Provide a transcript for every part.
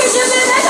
시즌이 내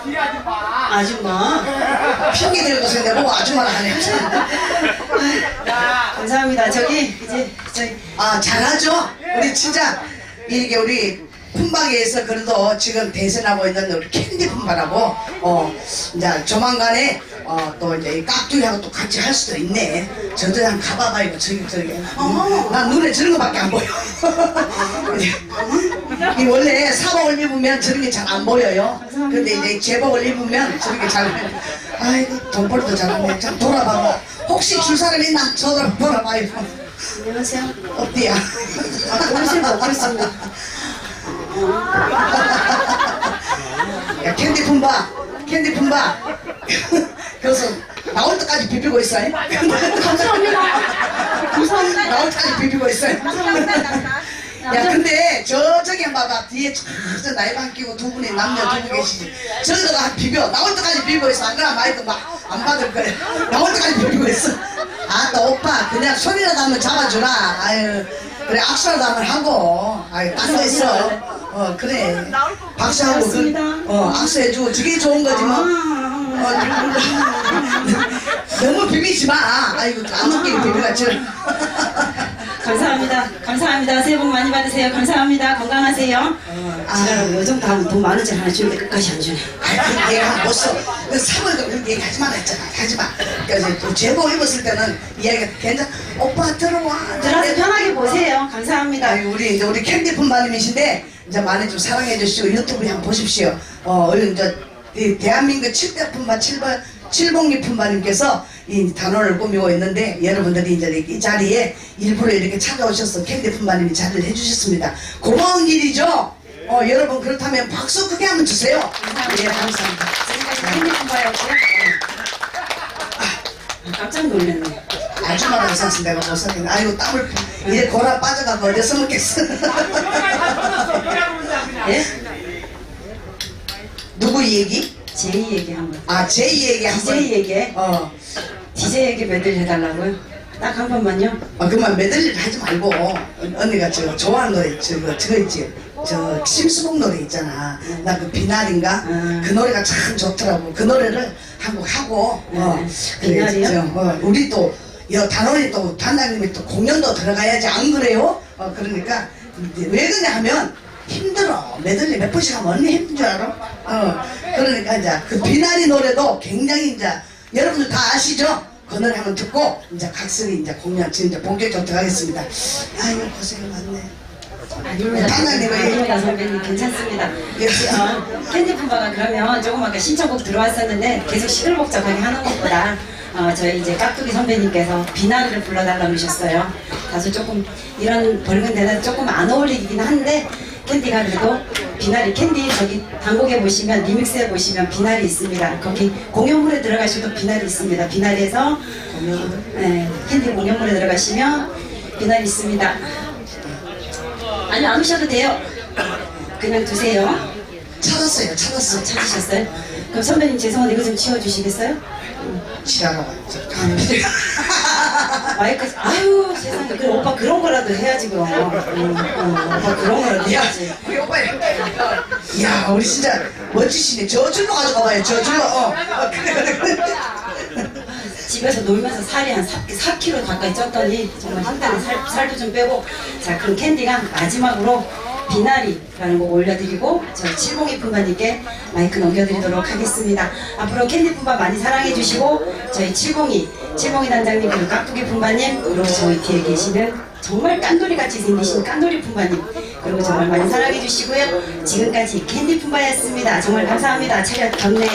아가씨예요 아줌마 핑계 대고 생각하고 아줌마를 하네. 감사합니다. 저기 이제 저희 아 잘하죠? 우리 진짜 이게 우리 품바기에서 그래도 지금 대선하고 있는 우리 캔디 품바라고 어 이제 조만간에 어 또 이제 이 깍두기하고 또 같이 할 수도 있네. 저도 한번 가봐봐 이거 저기 저기. 어난 눈에 저런 거밖에 안 보여. 이 원래 사복을 입으면 저런 게 잘 안 보여요. 근데 이제 제복을 입으면 저런 게 잘 아이고 돈벌도 잘하네 참 돌아봐봐. 혹시 줄 사람 있나? 저들 돌아봐요. 안녕하세요. 어때야 아 그러실 거 없겠습니다 야 캔디 품바 캔디 품바 그래서 나올 때까지 비비고 있어 감사합니다. 감사합니다. 나올 때까지 비비고 있어 야 근데 저 저기 봐봐 뒤에 저 나이방 끼고 두 분이 남녀 두 분 계시지. 저기다가 비벼. 나올 때까지 비비고 있어. 안 그러면 마이크 막안 받을 거야 나올 때까지 비비고 있어. 아 나 오빠 그냥 손이라도 한번 잡아주라. 아유 그래 악수라도 한번 하고. 아유 딴거 있어 어 그래. 박수하고 그. 어 악수해주고 저게 좋은 거지 뭐. 어, 너무 비비지 마. 아이고 아무끼리 비비가 지. 감사합니다. 감사합니다. 새해 복 많이 받으세요. 감사합니다. 건강하세요. 지랄하고 요 정도 하면 돈 만원짜리 하나 주는데 끝까지 안 주네? 아이 얘가 못 써. 그 사모니까 그렇게 얘기 하지 말라 했잖아. 하지 마. 그래서 또 제복 입었을 때는 이야기가 괜찮. 오빠 들어와. 들어서 편하게 보세요. 감사합니다. 아이 우리 이제 우리 캔디 품바님이신데 이제 많이 좀 사랑해 주시고 유튜브 한번 보십시오. 어 이제 이 대한민국 7대 품바 7번 칠봉리 품바님께서 이 단원을 꾸미고 있는데 여러분들이 이제 이 자리에 일부러 이렇게 찾아오셔서 캔디 품바님이 자리를 해주셨습니다. 고마운 일이죠. 어 여러분 그렇다면 박수 크게 한번 주세요. 예 감사합니다. 지금까지 팬님 봐였고요 깜짝 놀랐네 아줌마랑 있었으면 내가 못. 아이고 땀을 이제 고라 빠져가고 어디서 먹겠어. 예? 누구 얘기? 제이 얘기 한 번 아 제이 얘기 한 번. DJ 얘기 어. DJ 얘기 몇들 해달라고요? 딱 한 번만요 아 그만 메들리를 하지 말고 언니가 저 좋아하는 노래 저거 저거 있지. 저 심수봉 노래 있잖아. 나 그 비날인가? 음. 그 노래가 참 좋더라고. 그 노래를 한곡 하고. 어. 네. 그래, 비날이요? 저, 어, 우리 또. 여 단원이 또 단장님이 또 공연도 들어가야지 안 그래요? 어 그러니까 왜 그러냐 하면 힘들어 메들리 몇 번씩 하면 언니 힘든 줄 알아? 어 그러니까 이제 그 비나리 노래도 굉장히 이제 여러분들 다 아시죠? 그 노래 한번 듣고 이제 각설이 이제 공연 지금 이제 본격적으로 들어가겠습니다. 아이고 고생이 많네. 아닙니다. 왜? 아닙니다, 선배님. 괜찮습니다. 예. 어, 캔디품바가 그러면 조금 아까 신청곡 들어왔었는데 계속 시끌벅적하게 하는 것보다 어, 저희 이제 깍두기 선배님께서 비나리를 불러달라고 하셨어요. 다소 조금 이런 벌건 데는 조금 안 어울리긴 한데 캔디가 그래도 비나리 캔디 저기 단곡에 보시면 리믹스에 보시면 비나리 있습니다. 거기 공연물에 들어가셔도 비나리 있습니다. 비나리에서 네, 캔디 공연물에 들어가시면 비나리 있습니다. 아니 안 오셔도 돼요. 그냥 두세요. 찾았어요, 찾았어. 찾으셨어요? 그럼 선배님 죄송한데 이거 좀 치워주시겠어요? 지나가. 마이크 아유 세상에 그럼 오빠 그런 거라도 해야지 그럼. 응, 응, 오빠 그런 거라도 야, 해야지. 우리 오빠. 야, 우리 진짜 멋지시네. 저 줄로 가져가 봐요. 저 줄로. 어. 어 그래, 그래, 그래. 집 집에서 놀면서 살이 한 4, 4kg 가까이 쪘더니 정말 힘들어 살, 살도 좀 빼고 자 그럼 캔디가 마지막으로 비나리라는 곡 올려드리고 저희 칠봉이 품바님께 마이크 넘겨드리도록 하겠습니다. 앞으로 캔디 품바 많이 사랑해 주시고 저희 칠봉이 칠봉이 단장님 그리고 깍두기 품바님 그리고 저희 뒤에 계시는 정말 깐돌이 같이 생기신 깐돌이 품바님 그리고 정말 많이 사랑해 주시고요. 지금까지 캔디 품바였습니다. 정말 감사합니다. 차렷 경례.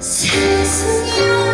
세상이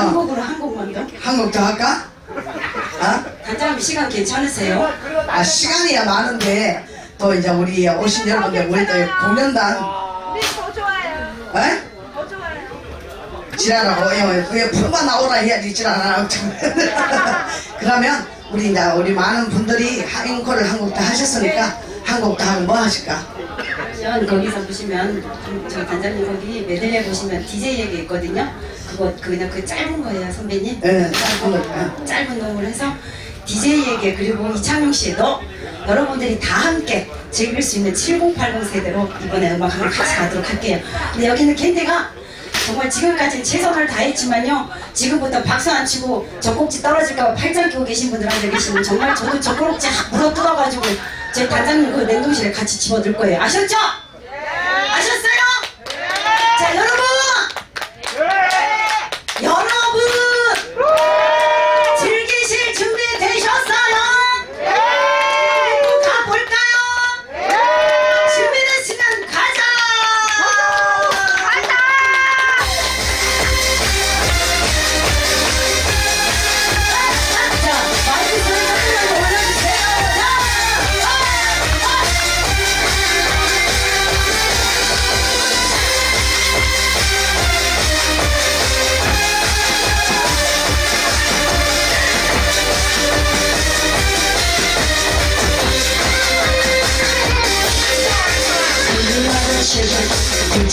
한국으로 한국만요? 한국 더 할까? 어? 단장님 시간 괜찮으세요? 아, 시간이야 많은데, 또 이제 우리 오신 여러분들, 우리 또 공연단, 우리 더 좋아요. 에? 더 좋아요. 지랄하고, 예, 그 품만 나오라 해야지, 지랄 안 하고. 그러면, 우리 이제, 우리 많은 분들이 앵콜을 한국도 하셨으니까, 한국도 하면 뭐 하실까? 그러면 거기서 보시면 저 단장님 거기 메들리에 보시면 DJ 얘기 있거든요. 그거 그냥 그 짧은 거예요, 선배님. 예, 짧은 거. 예. 짧은 녹음을 해서 DJ에게 그리고 이창용 씨도 여러분들이 다 함께 즐길 수 있는 7080 세대로 이번에 음악 한번 같이 가도록 할게요. 근데 여기는 캔디가 정말 지금까지 최선을 다했지만요. 지금부터 박수 안 치고 젖꼭지 떨어질까봐 팔짱 끼고 계신 분들한테 계시면 정말 저도 젖꼭지 확 물어 뜯어가지고 제 단장님 그 냉동실에 같이 집어넣을 거예요. 아셨죠?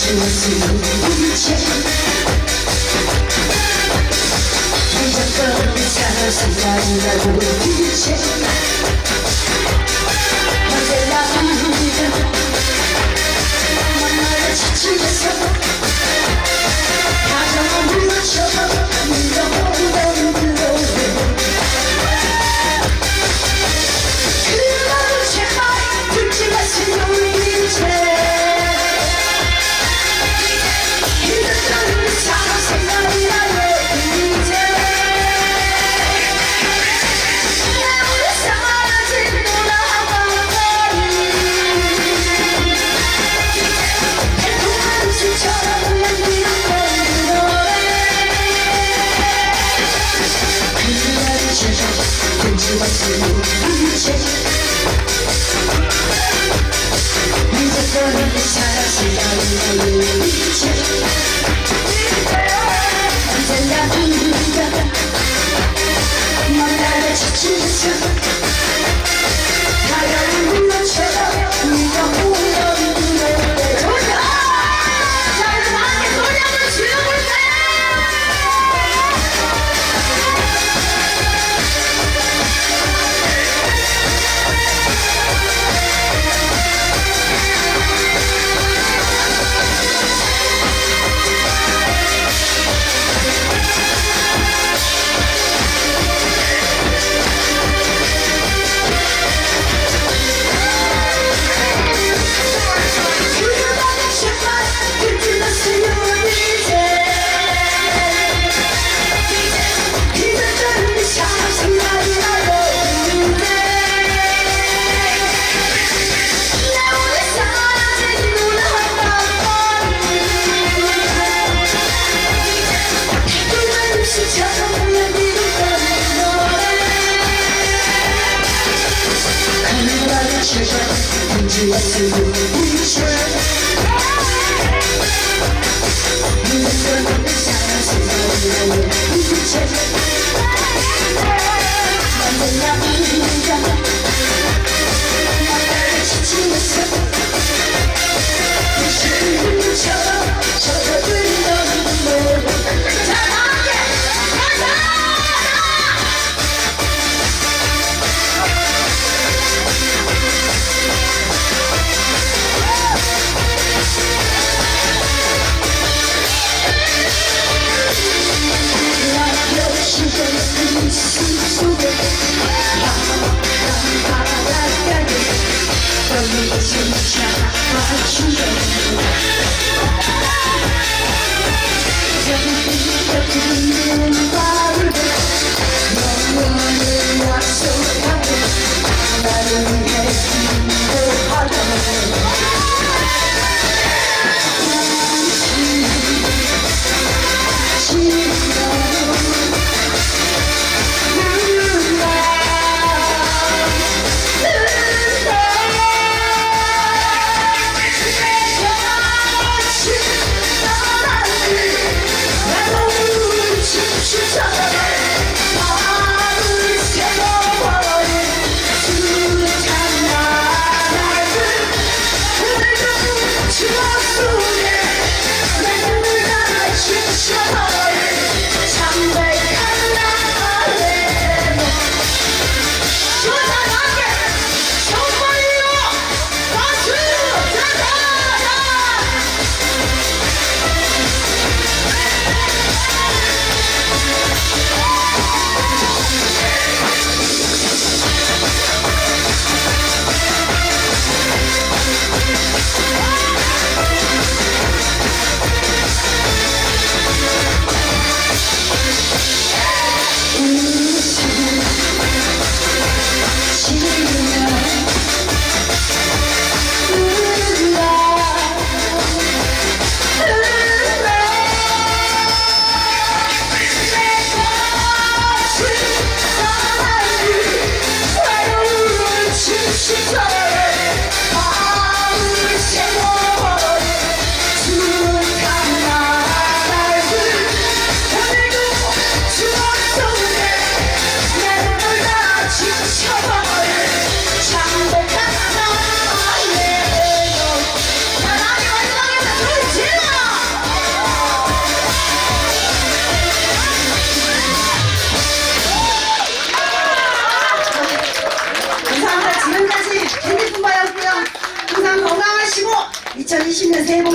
자, 자, 약속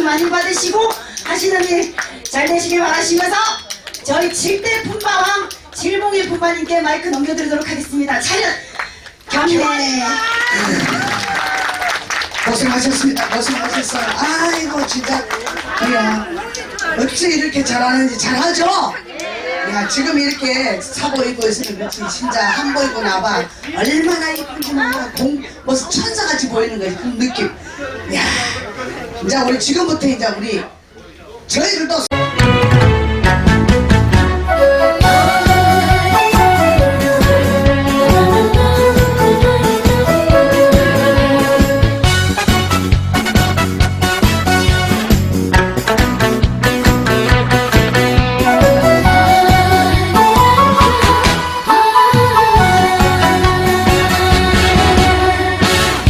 많이 받으시고 하시는 일 잘 되시길 바라시면서 저희 7대 품바왕 칠봉일 품바님께 마이크 넘겨드리도록 하겠습니다. 차렷 경례 고생하셨습니다. 고생하셨어요. 아이고 진짜 이야 어째 이렇게 잘하는지 잘하죠? 야 지금 이렇게 사보 입고 있으면 그렇지 진짜 한보 입고 나봐 얼마나 이쁜지 몰라 공 무슨 천사같이 보이는 거지 그 느낌 야 이제 우리 지금부터 이제 우리 저희들도